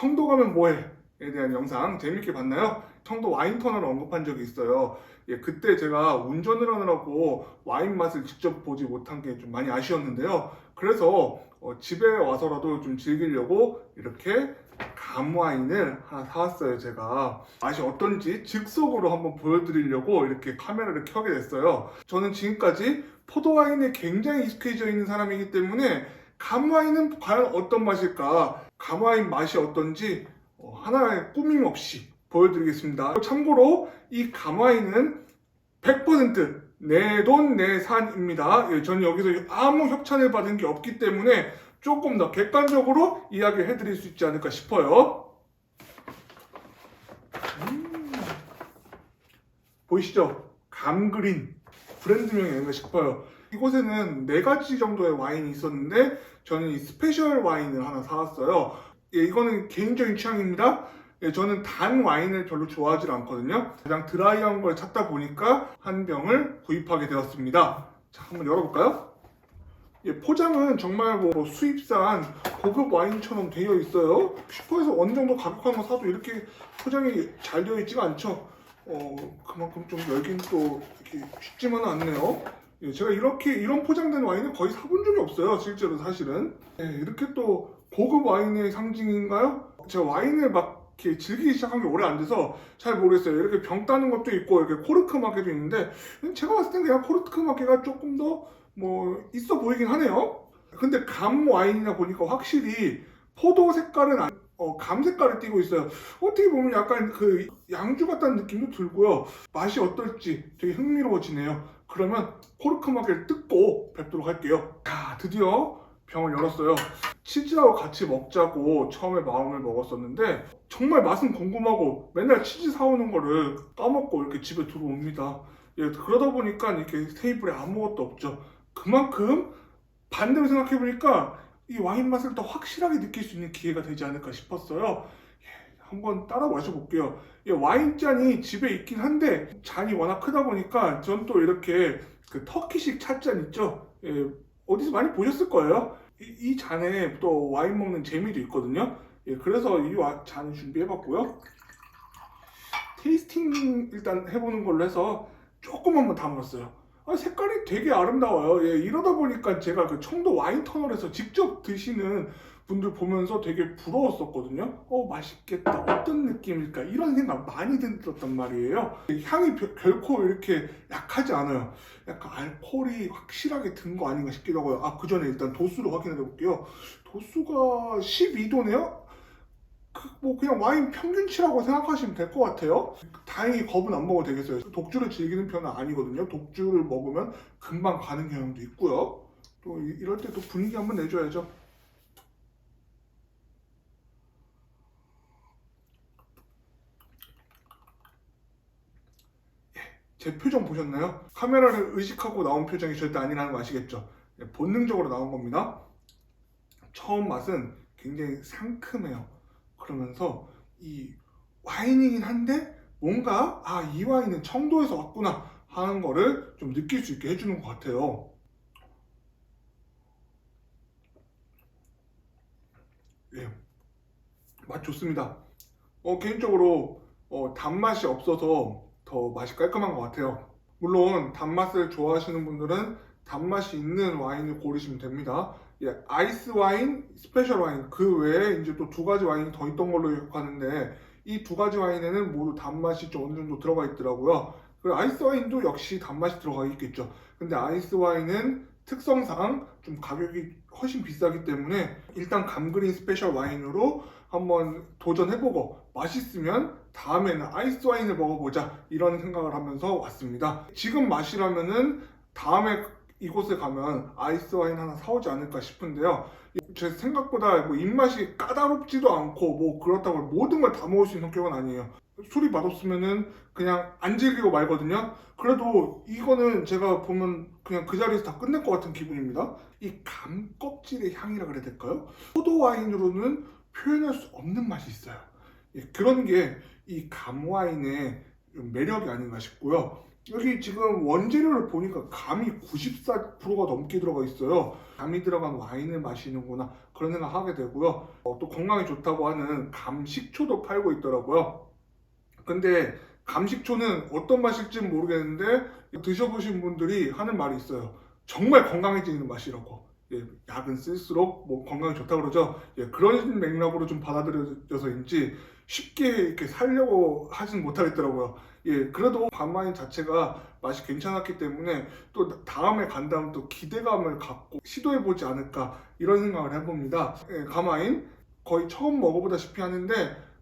청도 가면 뭐해? 에 대한 영상 재밌게 봤나요? 청도 와인 터널을 언급한 적이 있어요. 예, 그때 제가 운전을 하느라고 와인 맛을 직접 보지 못한 게 좀 많이 아쉬웠는데요. 그래서 어, 집에 와서라도 좀 즐기려고 이렇게 감와인을 하나 사왔어요, 제가. 맛이 어떤지 즉석으로 한번 보여드리려고 이렇게 카메라를 켜게 됐어요. 저는 지금까지 포도와인에 굉장히 익숙해져 있는 사람이기 때문에 감와인은 과연 어떤 맛일까? 감와인 맛이 어떤지 어, 하나의 꾸밈 없이 보여드리겠습니다. 참고로 이 감와인은 100%내 돈 내산입니다. 예, 저는 여기서 아무 협찬을 받은 게 없기 때문에 조금 더 객관적으로 이야기를 해드릴 수 있지 않을까 싶어요. 음. 보이시죠? 감그린 브랜드명이 아닌가 싶어요. 이곳에는 네 가지 정도의 와인이 있었는데 저는 이 스페셜 와인을 하나 사왔어요. 예, 이거는 개인적인 취향입니다. 예, 저는 단 와인을 별로 좋아하지 않거든요. 가장 드라이한 걸 찾다 보니까 한 병을 구입하게 되었습니다. 자, 한번 열어볼까요? 예, 포장은 정말 뭐 수입산 고급 와인처럼 되어 있어요. 슈퍼에서 어느 정도 가격한 거 사도 이렇게 포장이 잘 되어 있지가 않죠. 어, 그만큼 좀 열긴 또 이렇게 쉽지만은 않네요. 예, 제가 이렇게 이런 포장된 와인을 거의 사본 적이 없어요. 실제로 사실은 예, 이렇게 또 고급 와인의 상징인가요? 제가 와인을 막 이렇게 즐기기 시작한 게 오래 안 돼서 잘 모르겠어요. 이렇게 병 따는 것도 있고 이렇게 코르크 마개도 있는데 제가 봤을 땐 그냥 코르크 마개가 조금 더 뭐 있어 보이긴 하네요. 근데 감 와인이다 보니까 확실히 포도 색깔은 안- 어, 감 색깔을 띠고 있어요. 어떻게 보면 약간 그 양주 같다는 느낌도 들고요. 맛이 어떨지 되게 흥미로워지네요. 그러면 코르크 마개를 뜯고 뵙도록 할게요. 자, 드디어 병을 열었어요. 치즈하고 같이 먹자고 처음에 마음을 먹었었는데 정말 맛은 궁금하고 맨날 치즈 사오는 거를 까먹고 이렇게 집에 들어옵니다. 예, 그러다 보니까 이렇게 테이블에 아무것도 없죠. 그만큼 반대로 생각해 보니까 이 와인 맛을 더 확실하게 느낄 수 있는 기회가 되지 않을까 싶었어요. 예, 한번 따라 마셔볼게요. 예, 와인 잔이 집에 있긴 한데 잔이 워낙 크다 보니까 전 또 이렇게 그 터키식 찻잔 있죠. 예, 어디서 많이 보셨을 거예요. 이, 이 잔에 또 와인 먹는 재미도 있거든요. 예, 그래서 이 와- 잔을 준비해봤고요. 테이스팅 일단 해보는 걸로 해서 조금 한번 담았어요. 아, 색깔이 되게 아름다워요. 예, 이러다 보니까 제가 그 청도 와인 터널에서 직접 드시는 분들 보면서 되게 부러웠었거든요. 어, 맛있겠다. 어떤 느낌일까? 이런 생각 많이 들었단 말이에요. 향이 벼- 결코 이렇게 약하지 않아요. 약간 알코올이 확실하게 든 거 아닌가 싶기도 하고요. 아, 그 전에 일단 도수를 확인해 볼게요. 도수가 12도네요? 그, 뭐 그냥 와인 평균치라고 생각하시면 될 것 같아요. 다행히 겁은 안 먹어도 되겠어요. 독주를 즐기는 편은 아니거든요. 독주를 먹으면 금방 가는 경향도 있고요. 또 이- 이럴 때 또 분위기 한번 내줘야죠. 예, 제 표정 보셨나요? 카메라를 의식하고 나온 표정이 절대 아니라는 거 아시겠죠? 예, 본능적으로 나온 겁니다. 처음 맛은 굉장히 상큼해요. 그러면서 이 와인이긴 한데 뭔가 아 이 와인은 청도에서 왔구나 하는 거를 좀 느낄 수 있게 해주는 것 같아요. 예, 맛 좋습니다. 어, 개인적으로 어, 단맛이 없어서 더 맛이 깔끔한 것 같아요. 물론 단맛을 좋아하시는 분들은 단맛이 있는 와인을 고르시면 됩니다. 예, 아이스 와인, 스페셜 와인 그 외에 이제 또 두 가지 와인이 더 있던 걸로 기억하는데 이 두 가지 와인에는 모두 단맛이 좀 어느 정도 들어가 있더라고요. 그리고 아이스 와인도 역시 단맛이 들어가 있겠죠. 근데 아이스 와인은 특성상 좀 가격이 훨씬 비싸기 때문에 일단 감그린 스페셜 와인으로 한번 도전해보고 맛있으면 다음에는 아이스 와인을 먹어보자 이런 생각을 하면서 왔습니다. 지금 마시라면은 다음에 이곳에 가면 아이스 와인 하나 사오지 않을까 싶은데요. 제 생각보다 뭐 입맛이 까다롭지도 않고 뭐 그렇다고 모든 걸 다 먹을 수 있는 성격은 아니에요. 술이 맛없으면은 그냥 안 즐기고 말거든요. 그래도 이거는 제가 보면 그냥 그 자리에서 다 끝낼 것 같은 기분입니다. 이 감 껍질의 향이라 그래야 될까요? 포도 와인으로는 표현할 수 없는 맛이 있어요. 예, 그런 게 이 감 와인의 매력이 아닌가 싶고요. 여기 지금 원재료를 보니까 감이 94%가 넘게 들어가 있어요. 감이 들어간 와인을 마시는구나 그런 생각 하게 되고요. 어, 또 건강에 좋다고 하는 감식초도 팔고 있더라고요. 근데 감식초는 어떤 맛일지 는 모르겠는데 드셔보신 분들이 하는 말이 있어요. 정말 건강해지는 맛이라고. 예, 약은 쓸수록 뭐 건강에 좋다고 그러죠. 예, 그런 맥락으로 좀 받아들여져서인지 쉽게 이렇게 살려고 하진 못하겠더라고요. 예, 그래도 밤와인 자체가 맛이 괜찮았기 때문에 또 다음에 간다면 또 기대감을 갖고 시도해보지 않을까 이런 생각을 해봅니다. 예, 감와인 거의 처음 먹어보다시피 하는데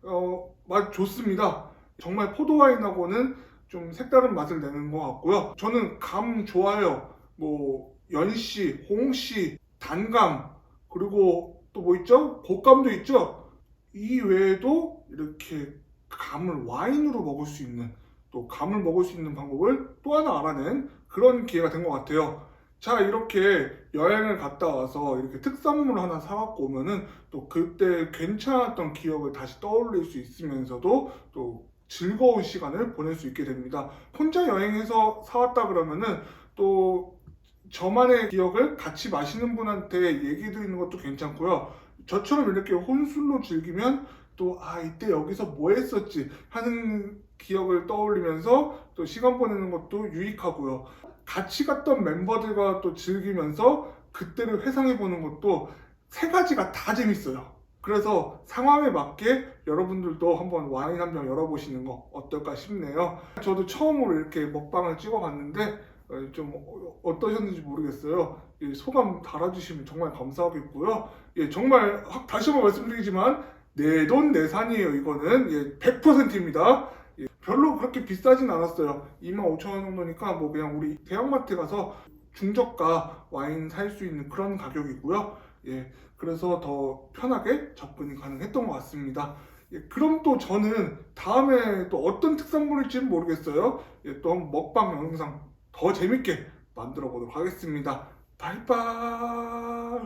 어, 맛 좋습니다. 정말 포도와인하고는 좀 색다른 맛을 내는 것 같고요. 저는 감 좋아요. 뭐 연씨, 홍씨, 단감 그리고 또 뭐 있죠? 곶감도 있죠. 이 외에도 이렇게 감을 와인으로 먹을 수 있는 또 감을 먹을 수 있는 방법을 또 하나 알아낸 그런 기회가 된 것 같아요. 자 이렇게 여행을 갔다 와서 이렇게 특산물 하나 사갖고 오면은 또 그때 괜찮았던 기억을 다시 떠올릴 수 있으면서도 또 즐거운 시간을 보낼 수 있게 됩니다. 혼자 여행해서 사왔다 그러면은 또 저만의 기억을 같이 마시는 분한테 얘기 드리는 것도 괜찮고요. 저처럼 이렇게 혼술로 즐기면 또 아 이때 여기서 뭐 했었지 하는 기억을 떠올리면서 또 시간 보내는 것도 유익하고요. 같이 갔던 멤버들과 또 즐기면서 그때를 회상해 보는 것도 세 가지가 다 재밌어요. 그래서 상황에 맞게 여러분들도 한번 와인 한 병 열어보시는 거 어떨까 싶네요. 저도 처음으로 이렇게 먹방을 찍어봤는데 어, 좀 어- 어떠셨는지 모르겠어요. 예, 소감 달아주시면 정말 감사하겠고요. 예, 정말 확- 다시 한번 말씀드리지만 내 돈 내산이에요. 이거는 예, 100%입니다. 예, 별로 그렇게 비싸진 않았어요. 25,000원 정도니까 뭐 그냥 우리 대형마트 가서 중저가 와인 살 수 있는 그런 가격이고요. 예, 그래서 더 편하게 접근이 가능했던 것 같습니다. 예, 그럼 또 저는 다음에 또 어떤 특산물일지는 모르겠어요. 예, 또 먹방 영상 더 재밌게 만들어 보도록 하겠습니다. 바이바이.